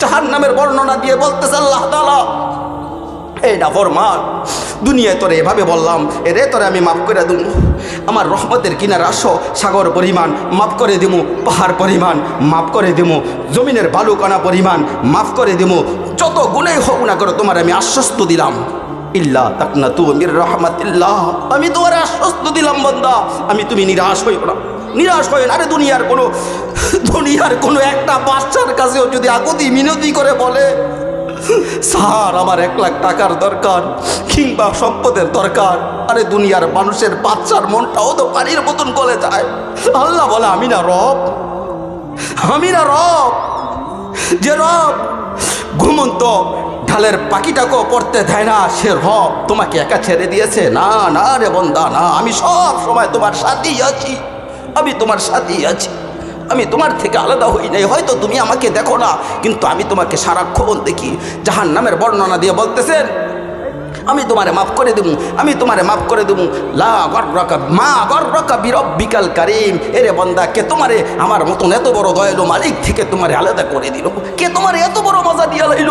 জাহান নামের বর্ণনা দিয়ে বলতেছে আল্লাহ তালা এই নাফরমান দুনিয়ায় তোরে এভাবে বললাম, এরে তোরে আমি মাফ করে দেবো আমার রহমতের কিনার আসো, সাগর পরিমাণ মাফ করে দেবো পাহাড় পরিমাণ মাফ করে দেবো জমিনের বালুকানা পরিমাণ মাফ করে দেবো যত গুণেই হোক না করে, তোমার আমি আশ্বস্ত দিলাম। ইল্লা তাকনা তু মির রহমাতিল্লাহ। আমি তোমার আশ্বস্ত দিলাম, বন্দা। আমি তুমি নিরাশ হইও না। নিরাশ হয়ে আরে দুনিয়ার কোনো দুনিয়ার কোনো একটা বাচ্চার কাছেও যদি আগতি মিনতি করে বলে, স্যার, আমার এক লাখ টাকার দরকার কিংবা সম্পদের দরকার। আরে দুনিয়ার মানুষের বাচ্চার মনটাও তো পানির মতন গলে যায়। আল্লাহ বলে, আমি না রব, আমি না রব, যে রব ঘুমন্ত ঢালের পাখিটাকেও পড়তে দেয় না, সে রব তোমাকে একা ছেড়ে দিয়েছে। না না রে বন্দা, না, আমি সব সময় তোমার সাথেই আছি। আমি তোমার সাথেই আছি। আমি তোমার থেকে আলাদা হই নাই। হয়তো তুমি আমাকে দেখো না, কিন্তু আমি তোমাকে সারাক্ষণ দেখি। জাহান নামের বর্ণনা দিয়ে বলতেছেন, আমি তোমারে মাফ করে দেবো আমি তোমারে মাফ করে দেবো লা গর্রকা, মা গর্রকা বিরব্বিকাল কারিম। এরে বন্দা, কে তোমারে আমার মতন এত বড় দয়ালু মালিক থেকে তোমারে আলাদা করে দিল? কে তোমার এত বড় মজা দিয়ে লাইল?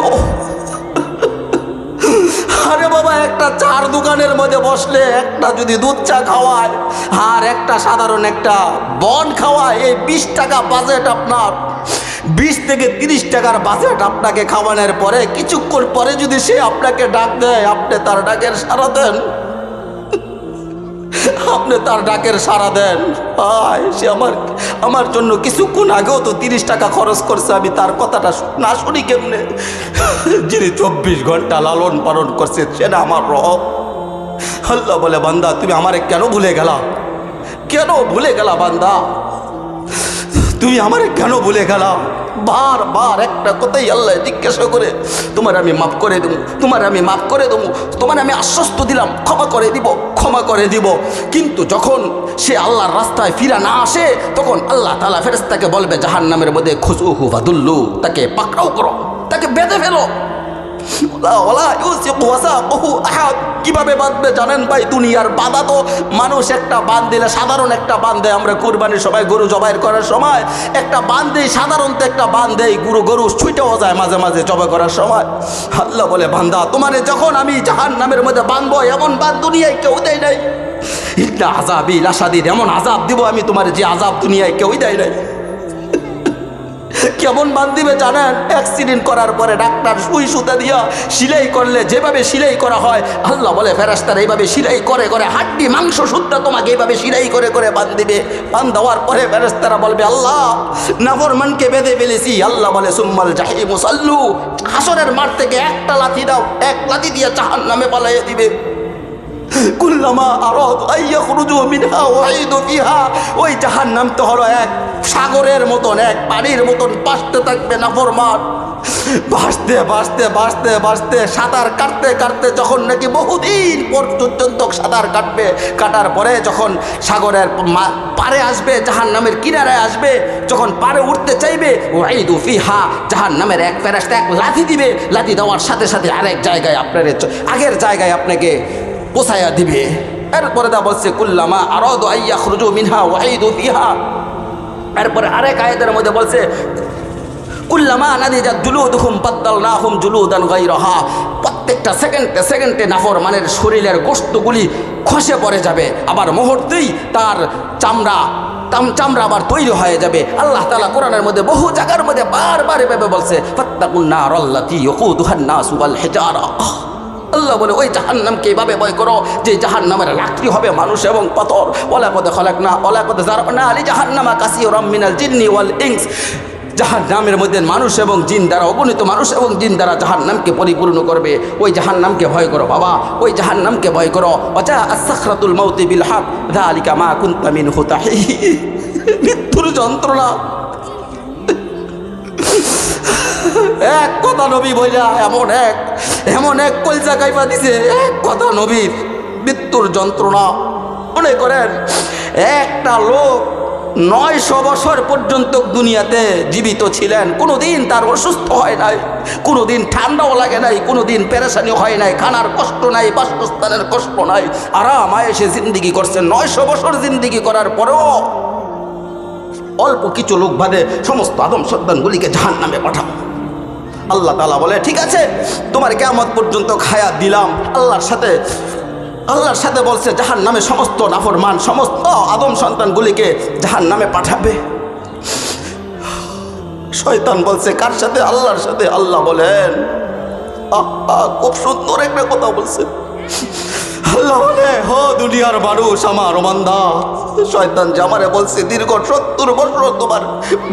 আরে বাবা, একটা চার দোকানের মধ্যে বসলে একটা যদি দুধ চা খাওয়ায় আর একটা সাধারণ একটা বন খাওয়ায়, এই বিশ টাকা বাজেট আপনার, বিশ থেকে তিরিশ টাকার বাজেট আপনাকে খাওয়ানোর পরে কিছুক্ষণ পরে যদি সে আপনাকে ডাক দেয়, আপনি তার ডাকের সারা দেন। আপনি তার ডাকের সারা দেন। ভাই সে আমার আমার জন্য কিছুক্ষণ আগেও তো তিরিশ টাকা খরচ করছে। আমি তার কথাটা না শুনি কেমনে? যিনি চব্বিশ ঘণ্টা লালন পালন করছে সেটা আমার রব। আল্লাহ বলে, বান্দা, তুমি আমারে কেন ভুলে গেলা? কেন ভুলে গেলা, বান্দা? তুমি আমারে কেন ভুলে গেলা? বার বার একটা কথাই আল্লাহ জিজ্ঞাসা করে, তোমার আমি মাফ করে দেবো, তোমার আমি মাফ করে দেবো, তোমার আমি আশ্বস্ত দিলাম, ক্ষমা করে দিব, ক্ষমা করে দিব। কিন্তু যখন সে আল্লাহর রাস্তায় ফিরা না আসে, তখন আল্লাহ তালা ফেরেস্তাকে বলবে জাহান নামের মধ্যে খুসুহু বাদুল্লু তাকে পাকড়াও করো, তাকে বেঁধে ফেলো। কীভাবে বাঁধবে জানেন ভাই? দুনিয়ার বাধা তো মানুষ একটা বান দিলে সাধারণ একটা বান দেয়। আমরা কুরবানির সময় গরু জবাই করার সময় একটা বান দেই, সাধারণত একটা বান দেই, গুরু গরু ছুটেও যায় মাঝে মাঝে জবাই করার সময়। আল্লাহ বলে, বান্দা, তোমারে যখন আমি জাহান নামের মধ্যে বাঁধবো, এমন বান দুনিয়ায় কেউ দেয় নাই। ইন্না আজাবি লাসাদির এমন আজাব দিব আমি তোমার যে আজাব দুনিয়ায় কেউই দেয় নাই। কেমন বান দিবে জানেন? অ্যাক্সিডেন্ট করার পরে ডাক্তার সুই সুতা দিয়া সিলাই করলে যেভাবে সিলাই করা হয়, আল্লাহ বলে ফেরাস্তার এইভাবে সিলাই করে করে হাড্ডি মাংস সুদ্ধা তোমাকে এইভাবে সিলাই করে করে বান দিবে বান দেওয়ার পরে ফেরাস্তারা বলবে, আল্লাহ, নাফরমানকে বেঁধে ফেলেছি। আল্লাহ বলে, সুম্মাল জাহি মুসাল্লু হাসরের মাঠ থেকে একটা লাথি দাও, এক লাথি দিয়ে জাহান নামে পালাইয়ে দিবে। কুল্লামা আরদ আইয়াখরুজু মিনহা ওয়াইদু ফিহা, ওই জাহান্নাম তো হলো এক সাগরের মতন, এক পানির মতন বাঁচতে থাকবে না ফরমান ভাসতে ভাসতে ভাসতে সাঁতার কাটতে কাটতে যখন নাকি বহুদিন পর্যন্ত সাঁতার কাটবে, কাটার পরে যখন সাগরের পারে আসবে জাহান নামের কিনারায় আসবে, যখন পারে উঠতে চাইবে, ওয়াইদু ফিহা জাহান নামের এক ফেরাস্তা এক লাথি দিবে, লাথি দেওয়ার সাথে সাথে আরেক জায়গায় আপনার আগের জায়গায় আপনাকে পোষায়া দিবে। এরপরে দা বলছে, কুল্লামা আরদ আইয়া খুরুজু মিনহা ওয়াইদু ফিহা। এরপরে আরেক আয়াতের মধ্যে বলছে, কুল্লামা নাদি যা জুলুদহুম বাদ্দালনাহুম জুলুদান গায়রাহা। প্রত্যেকটা সেকেন্ডে সেকেন্ডে নাফর, মানের শরীরের গোস্তগুলি খসে পড়ে যাবে। আবার মুহূর্তেই তার চামড়া, তাম, চামড়া আবার তৈরি হয়ে যাবে। আল্লাহ তালা কোরআনের মধ্যে বহু জায়গার মধ্যে বারবার এভাবে বলছে ফাত্তাকুন্না রল্লাতি ইয়কুদুহান নাসু ওয়াল হিজারা। আল্লাহ বলে, ওই জাহান্নামকে এইভাবে ভয় করো যে জাহান্নামের লাকড়ি হবে মানুষ এবং পাথর। ওলা কদে খলাক না ওলা কদে জারনা আলী জাহান্নামা কাসি রমিনাল জিন্নি ওয়াল ইংস জাহান নামের মধ্যে মানুষ এবং জিন দ্বারা অগণিত মানুষ এবং জিন দ্বারা জাহান নামকে পরিপূর্ণ করবে। ওই জাহান নামকে ভয় করো বাবা, ওই জাহান নামকে ভয় করো। অচা আসাখরাতুল মৌতি বিল হাক আলিকা মা কুন্তামিন হুতাহি মৃত্যুর যন্ত্রণা। এক কথা নবী বইলা, এমন এক এমন এক কলজা গাইবা দিছে, এক কথা নবীর, মৃত্যুর যন্ত্রণা। মনে করেন, একটা লোক নয়শো বছর পর্যন্ত দুনিয়াতে জীবিত ছিলেন। কোনোদিন তার অসুস্থ হয় নাই, কোনোদিন ঠান্ডাও লাগে নাই, কোনোদিন পেরেশানি হয় নাই, খানার কষ্ট নাই, বাসস্থানের কষ্ট নাই। আরাম আয়েসে জিন্দিগি করছেন, নয়শো বছর জিন্দিগি করার পরেও অল্প কিছু লোক বাদে সমস্ত আদম সন্তানগুলিকে জাহান নামে পাঠাবো আল্লাহ তালা বলে, ঠিক আছে, তোমার কেমন পর্যন্ত খায়া দিলাম। আল্লাহর সাথে আল্লাহর সাথে বলছে জাহান নামে সমস্ত নাফরমান, সমস্ত আদম সন্তানগুলিকে জাহান নামে পাঠাবে। শয়তান বলছে, কার সাথে? আল্লাহর সাথে আল্লাহ বলেন খুব সুন্দর একটা কথা বলছে। আল্লাহ বলে, হো দুনিয়ার মানুষ, আমার বান্দা শয়তান জামারে বলছে, দীর্ঘ সত্তর বছর তোমার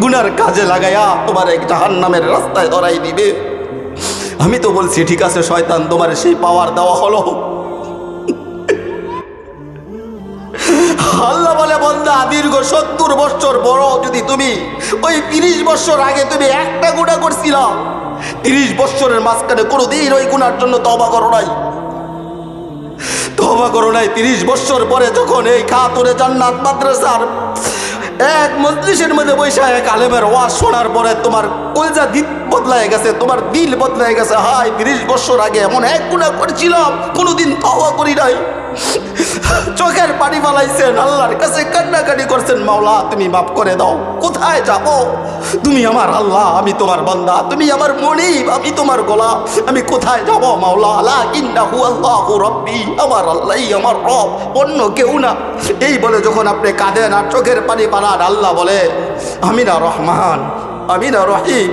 গুনার কাজে লাগাইয়া তোমার এক জাহান রাস্তায় ধরাই দিবে। আমি তো বলছি, ঠিক আছে শয়তান, তোমার সেই পাওয়ার দেওয়া হলো। আল্লাহ বলে, বন্দা, দীর্ঘ সত্তর বছর বড় যদি তুমি, ওই তিরিশ বছর আগে তুমি একটা গুণা করছিল, তিরিশ বছরের মাঝখানে কোনোদিন ওই গুণার জন্য তবা করো নাই। তবা করো নাই, তিরিশ বছর পরে যখন এই খাতুরে জান্নাত মাদ্রাসার এক মজলিসের মধ্যে বৈশা এক আলেমের ওয়াজ শোনার পরে তোমার কলজা দিক বদলায় গেছে, তোমার দিল বদলায় গেছে। হায়, তিরিশ বছর আগে এমন এক গুণা করছিলাম, কোনোদিন তবা করি নাই। চোখের পানি ফালাইছেন, আল্লাহর কাছে কান্নাকাটি করছেন, মাওলা, তুমি মাফ করে দাও। কোথায় যাব? তুমি আমার আল্লাহ, আমি তোমার বান্দা, তুমি আমার মনিব, আমি তোমার গোলা আমি কোথায় যাব, মাওলা? লা ইন্নাহু আল্লাহু রব্বি, আমার আল্লাহই আমার রব, অন্য কেউ না। এই বলে যখন আপনি কাঁদেন আর চোখের পানি পানান আল্লাহ বলে আমি না রহমান আমি না রহিম।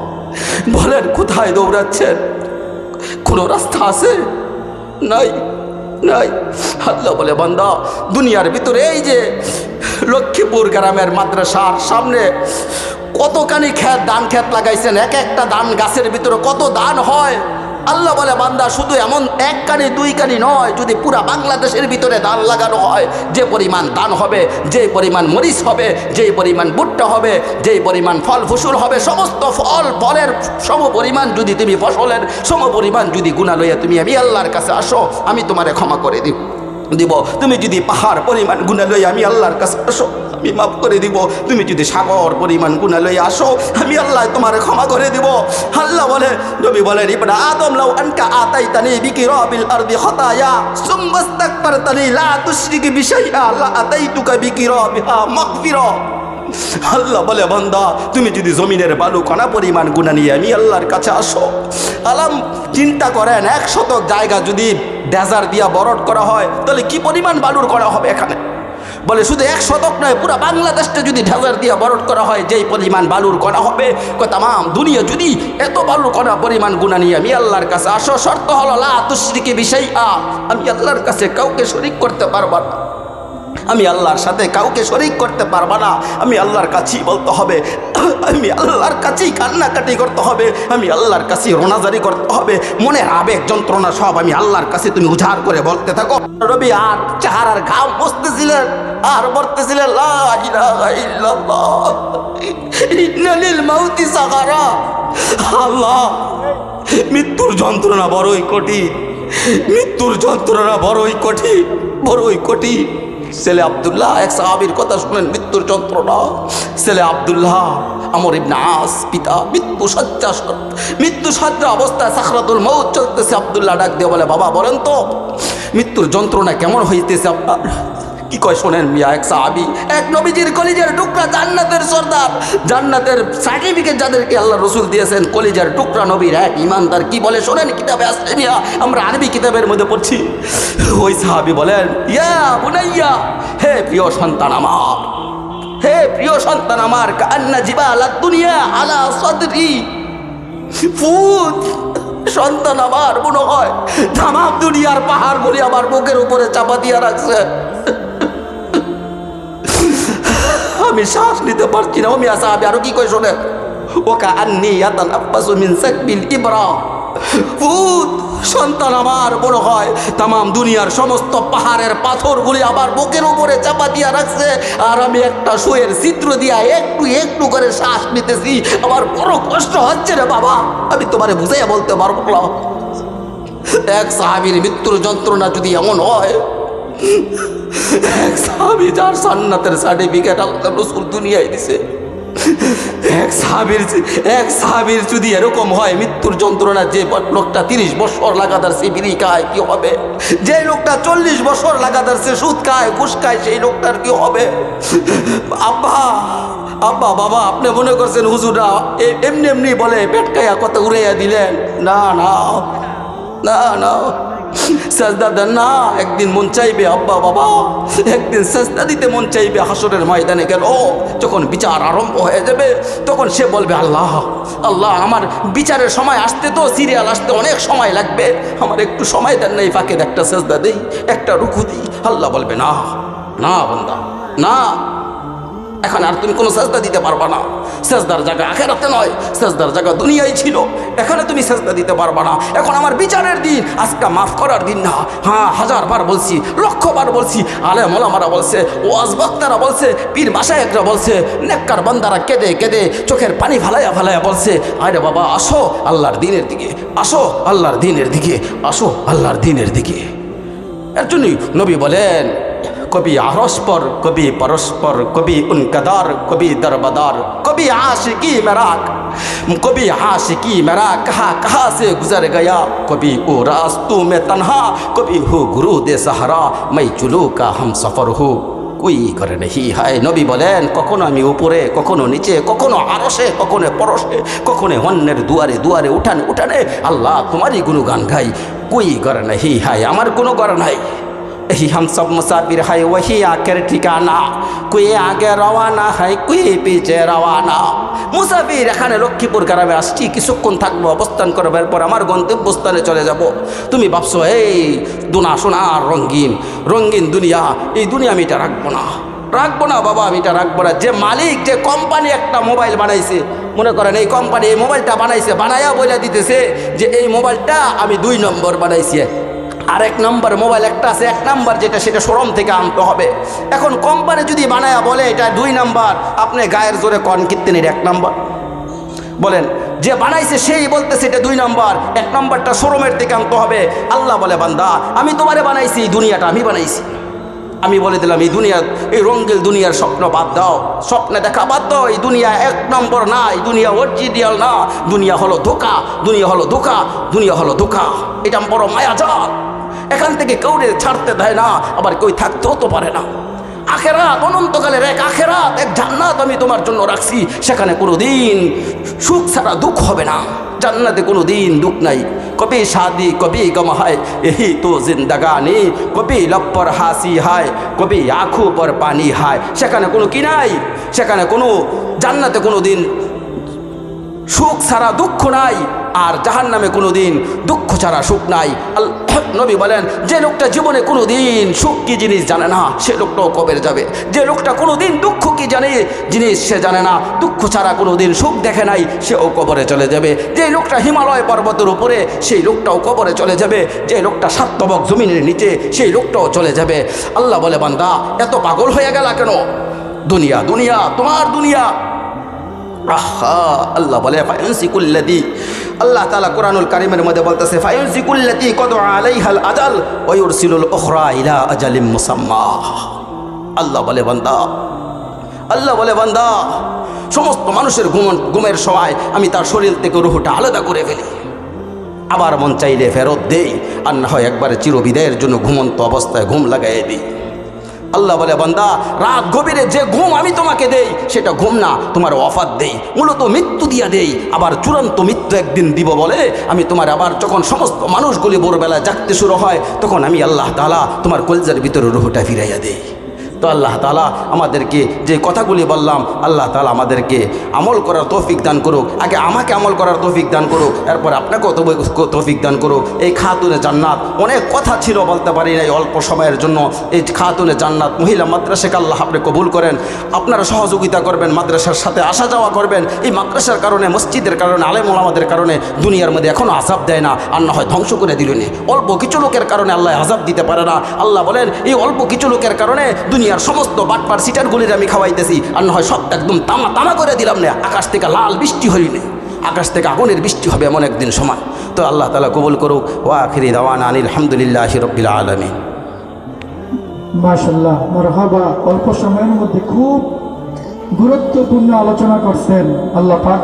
বলেন, কোথায় দৌড়াচ্ছেন? কোনো রাস্তা আছে? নাই নাই। আল্লাহ বলে, বান্দা, দুনিয়ার ভিতরে এই যে লক্ষ্মীপুর গ্রামের মাদ্রাসার সামনে কতখানি ক্ষেত, ধান ক্ষেত লাগাইছেন, এক একটা ধান গাছের ভিতরে কত ধান হয়? আল্লাহ বলে, বান্দা, শুধু এমন এক কানি, দুই কানি নয়, যদি পুরা বাংলাদেশের ভিতরে ধান লাগানো হয়, যে পরিমাণ ধান হবে, যে পরিমাণ মরিচ হবে, যে পরিমাণ ভুট্টা হবে, যে পরিমাণ ফল ফসল হবে, সমস্ত ফল, ফলের সম পরিমাণ যদি তুমি ফসলের সম পরিমাণ যদি গুণা লইয়া তুমি আমি আল্লাহর কাছে আসো, আমি তোমারে ক্ষমা করে দিব। দিব। তুমি যদি পাহাড় পরিমাণ গুণা লই আমি আল্লাহর কাছে আসো। আমি মাফ করে দিব। তুমি যদি সাগর পরিমাণ গুণা লই আসো, আমি আল্লাহ তোমার ক্ষমা করে দিব। আল্লাহ বলে, নবী বলেন, ইবনা আদম লাউ আনকা আতাইতানি বিকিরাবিল আরদি খাতায়া সুম্মাস্তাকবারতানি লা তুশরিক বিশাইআ লা আতাইতুকা বিকিরাবিহা মাগফিরা। আল্লাহ বলে, বান্দা, তুমি যদি জমিনের বালু কণা পরিমাণ গুণা নিয়ে আমি আল্লাহর কাছে আসো। আলাম, চিন্তা করেন এক শতক জায়গা যদি ডেজার দিয়া বরট করা হয়, তাহলে কি পরিমাণ বালুর করা হবে এখানে? বলে, শুধু এক শতক নয়, পুরো বাংলাদেশটা যদি ঢেজার দিয়ে বরট করা হয়, যেই পরিমাণ বালুর কণা হবে তামাম দুনিয়া যদি এত বালুর কণা পরিমাণ গুণা নিয়ে, আমি আল্লাহর কাছে আসো, শর্ত হলো, লা তুশ্রিকে বিষয় আ আমি আল্লাহর কাছে কাউকে শরিক করতে পারব না। আমি আল্লাহর সাথে কাউকে শরিক করতে পারবা না। আমি আল্লাহর কাছেই বলতে হবে। আমি আল্লাহর কাছেই কান্নাকাটি করতে হবে। আমি আল্লাহর কাছেই রোনাজারি করতে হবে। মনের আবেগ যন্ত্রণা সব আমি আল্লাহর কাছে তুমি উজাড় করে বলতে থাকো। রবি আর চাহারার ঘাম বসতেছিলেন আর বলতেছিলেন মৃত্যুর যন্ত্রণা বড়ই কঠিন। মৃত্যুর যন্ত্রণা বড়ই কঠিন বড়ই কঠিন। ছেলে আবদুল্লাহ, এক সাহাবির কথা শুনেন, মৃত্যুর যন্ত্রণা। ছেলে আবদুল্লাহ, আমর ইবনে আস, পিতা, মৃত্যু সজ্জা মৃত্যু সজ্জা অবস্থায় সাখরাতুল মৌত চলতেছে। আবদুল্লাহ ডাক দিয়ে বলে, বাবা, বলেন তো, মৃত্যুর যন্ত্রণা কেমন হইতেছে আপনার? কি কয় শোনেন মিয়া, এক সাহাবি, এক নবীজির কলিজার টুকরা জান্নাতের সর্দার, জান্নাতের সার্টিফিকেট যাদেরকে আল্লাহ রসুল দিয়েছেন, কলিজার টুকরা নবীর এক ইমানদার, কি বলে শোনেন কিতাবে আসলে মিয়া, আমরা আরবি কিতাবের মধ্যে পড়ছি। ওই সাহাবি বলেন, ইয়া বুনাইয়া, হে প্রিয় সন্তান আমার, হে প্রিয় সন্তান আমার, কান্না জিবা আলা দুনিয়া আলা সদরি। ফুট সন্তান আমার মনে হয়, তামাম দুনিয়ার পাহাড়গুলি আমার বুকের উপরে চাপা দিয়া রাখছে। আমি শ্বাস নিতে পারছি না আসা আমি আরও কি কই শোনে? ওকা আন্নি ইয়াতান আব্বাসু মিন সাকবিল ইবরা। ফুত সন্তান আমার বড় হয়, তামাম দুনিয়ার সমস্ত পাহাড়ের পাথরগুলি আমার বুকের উপরে চাপা দিয়া রাখছে, আর আমি একটা শুয়ের চিত্র দিয়া একটু একটু করে শ্বাস নিতেছি। আমার বড় কষ্ট হচ্ছে রে বাবা, আমি তোমারে বুঝাইয়া বলতে পারব না। এক সাহাবির মৃত্যুর যন্ত্রণা যদি এমন হয় সাহাবি যার সান্নাতের সার্টিফিকেট আল্লাহ রসুল দুনিয়ায় দিছে। এক সাহাবির এক সাহাবির যদি এরকম হয়, মৃত্যুর যন্ত্রণা যে লোকটা তিরিশ বছর লাগাতার সে বিড়ি খায়, কি হবে? যে লোকটা চল্লিশ বছর লাগাতার সে সুদ খায়, ঘুষ খায়, সেই লোকটার কি হবে? আব্বা আব্বা, বাবা, আপনি মনে করছেন হুজুরা এমনি এমনি বলে, পেট খাইয়া কত উড়াইয়া দিলেন? না না না না। সাজদা দেন না, একদিন মন চাইবে, আব্বা, বাবা, একদিন সাজদা দিতে মন চাইবে হাসরের ময়দানে গেল। যখন বিচার আরম্ভ হয়ে যাবে, তখন সে বলবে, আল্লাহ আল্লাহ, আমার বিচারের সময় আসতে তো সিরিয়াল আসতে অনেক সময় লাগবে। আমার একটু সময় দেন না, এই ফাঁকে একটা সাজদা দেই, একটা রুখু দিই। আল্লাহ বলবে, না না বন্দা, না। এখন আর তুমি কোনো সেজদা দিতে পারবা না। সেজদার জায়গা আখেরাতে নয়, সেজদার জায়গা দুনিয়ায় ছিল। এখানে তুমি সেজদা দিতে পারবা না। এখন আমার বিচারের দিন, আজকে মাফ করার দিন না। হ্যাঁ হাজার বার বলছি লক্ষ বার বলছি আলে মোলামারা বলছে, ওয়াজ বক্তারা বলছে, পীর বাসায়করা বলছে, নেককার বান্দারা কেঁদে কেঁদে চোখের পানি ফালাইয়া ফালাইয়া বলছে, আরে বাবা, আসো আল্লাহর দিনের দিকে, আসো আল্লাহর দিনের দিকে, আসো আল্লাহর দিনের দিকে। এর জন্যই নবী বলেন কবি আরস্পর কবি পরস্পর, কবি উনকদার, কবি দরবদার, কবি আশিকি মেরাক, কবি আশিকি মেরা কাহা কাহা সে গুজর গয়া, কবি ও রাস্তু মে তনহা, কবি হো গুরু দে সাহারা মাই চুলু কা হাম সফর হো। কুই করে নেহি হায় নবী বলেন, কখনো আমি উপরে, কখনো নিচে, কখনো আরসে কখনো পরশে, কখনো অন্যের দুয়ারে দুয়ারে উঠানে উঠানে, আল্লাহ তোমারই গুণগান গাই। কুই করে নেহি হায়, আমার কোনো করে নাই। यही हम सब मुसाफिर है वही आकर ठिकाना कोई आगे रवाना है कोई পিছে রওয়ানা মুসাফির এখানে লক্ষ্মীপুর গ্রামে আসছি কিছুক্ষণ থাকবো অবস্থান করবার পর আমার গন্তব্যস্থানে চলে যাব তুমি ভাবছো এই দুনা সোনার রঙ্গিন রঙ্গিন দুনিয়া এই দুনিয়া আমি এটা রাখবো না রাখবো না বাবা আমি এটা রাখবো না যে মালিক যে কোম্পানি একটা মোবাইল বানাইছে মনে করেন এই কোম্পানি এই মোবাইলটা বানাইছে বানাইয়া বলে দিতেছে যে এই মোবাইলটা আমি দুই নম্বর বানাইছি আর এক নম্বর মোবাইল একটা আছে, এক নাম্বার যেটা সেটা শোরুম থেকে আনতে হবে। এখন কোম্পানি যদি বানায়া বলে, এটা দুই নাম্বার, আপনি গায়ের জোরে কন কীর্তনের এক নাম্বার। বলেন, যে বানাইছে সেই বলতেছে এটা দুই নাম্বার, এক নাম্বারটা শোরুমের থেকে আনতে হবে। আল্লাহ বলে, বান্দা, আমি তোমারে বানাইছি, এই দুনিয়াটা আমি বানাইছি। আমি বলে দিলাম, এই দুনিয়া, এই রঙ্গিল দুনিয়ার স্বপ্ন বাদ দাও, স্বপ্নে দেখা বাদ দাও, এই দুনিয়া এক নম্বর না, এই দুনিয়া অরিজিনাল না। দুনিয়া হলো ধোকা, দুনিয়া হলো ধোকা, দুনিয়া হলো ধোকা। এটা বড় মায়াজাল এখান থেকে কেউরে ছাড়তে দেয় না, আবার কেউ থাকতেও তো পারে না। আখেরাত, অনন্তকালের এক আখেরাত, এক জান্নাত আমি তোমার জন্য রাখছি। সেখানে কোনো দিন সুখ ছাড়া দুঃখ হবে না। জান্নাতে কোনো দিন দুঃখ নাই। কবি শাদি, কবি গম হয় यही তো জিন্দাগানি। কবি লপ্পর হাসি হায়, কবি আঁখু পর পানি হায়। সেখানে কোনো কি নাই? সেখানে কোনো জান্নাতে কোনো দিন সুখ ছাড়া দুঃখ নাই। আর জাহান নামে কোনো দিন দুঃখ ছাড়া সুখ নাই। নবী বলেন, যে লোকটা জীবনে কোনো দিন সুখ কি জিনিস জানে না, সে লোকটাও কবের যাবে? যে লোকটা কোনো দিন দুঃখ কি জানে, জিনিস সে জানে না। দুঃখ ছাড়া কোনো দিন সুখ দেখে নাই, সেও কবরে চলে যাবে। যে লোকটা হিমালয় পর্বতের উপরে, সেই লোকটাও কবরে চলে যাবে। যে লোকটা সাত্তবক জমিনের নিচে, সেই লোকটাও চলে যাবে। আল্লাহ বলে, বান্দা, এত পাগল হয়ে গেল কেন? দুনিয়া দুনিয়া, তোমার দুনিয়া। আল্লাহ বলে ফায়ুনসিকুল্লাদি আল্লাহ তাআলা কোরআনুল কারীমের মধ্যে বলতেছে ফায়ুনসিকুল্লাদি কদ আলাইহাল আজাল ওয়া ইউরসিলুল উখরা ইলা আজালিম মুসাম্মা। আল্লাহ বলে, বান্দা, আল্লাহ বলে, বান্দা, সমস্ত মানুষের ঘুম ঘুমের সময় আমি তার শরীর থেকে রুহটা আলাদা করে ফেলি। আবার মন চাইলে ফেরত দেই, আর না হয় একবারে চিরবিদায়ের জন্য ঘুমন্ত অবস্থায় ঘুম লাগাই দিই। আল্লাহ বলে, বান্দা, রাত গভীরে যে ঘুম আমি তোমাকে দেই, সেটা ঘুম না, তোমার অফাত দেই। মূলত মৃত্যু দিয়া দেই, আবার চূড়ান্ত মৃত্যু একদিন দিব বলে, আমি তোমার আবার যখন সমস্ত মানুষগুলি ভোরবেলায় জাগতে শুরু হয়, তখন আমি আল্লাহ তালা তোমার কলজার ভিতরে রুহটা ফিরাইয়া দেই। তো আল্লাহ তালা আমাদেরকে যে কথাগুলি বললাম, আল্লাহ তালা আমাদেরকে আমল করার তৌফিক দান করুক। আগে আমাকে আমল করার তৌফিক দান করুক, এরপর আপনাকেও তৌফিক দান করুক। এই খাতুনে জান্নাত অনেক কথা ছিল বলতে পারি না এই অল্প সময়ের জন্য। এই খাতুনে জান্নাত মহিলা মাদ্রাসাকে আল্লাহ আপনি কবুল করেন। আপনারা সহযোগিতা করবেন, মাদ্রাসার সাথে আসা যাওয়া করবেন। এই মাদ্রাসার কারণে, মসজিদের কারণে, আলেম ওলামাদের কারণে দুনিয়ার মধ্যে এখনও আজাব দেয় না, আর না হয় ধ্বংস করে দিলেনি অল্প কিছু লোকের কারণে আল্লাহ আজাব দিতে পারে না। আল্লাহ বলেন, এই অল্প কিছু লোকের কারণে দুনিয়ার সমস্ত বাটপার সিটার সিটারগুলির আমি খাওয়াইতেছি। আর না হয় সব একদম তামা তামা করে দিলাম না, আকাশ থেকে লাল বৃষ্টি হইনি আকাশ থেকে আগুনের বৃষ্টি হবে এমন একদিন সময়। তো আল্লাহ তালা কবুল করুক। ওয়া আখিরি দাওয়ান আনিল আলহামদুলিল্লাহ রব্বিল আলমী মাসাল্লাহ মারহাবা, অল্প সময়ের মধ্যে খুব গুরুত্বপূর্ণ আলোচনা করছেন আল্লাহ পাক।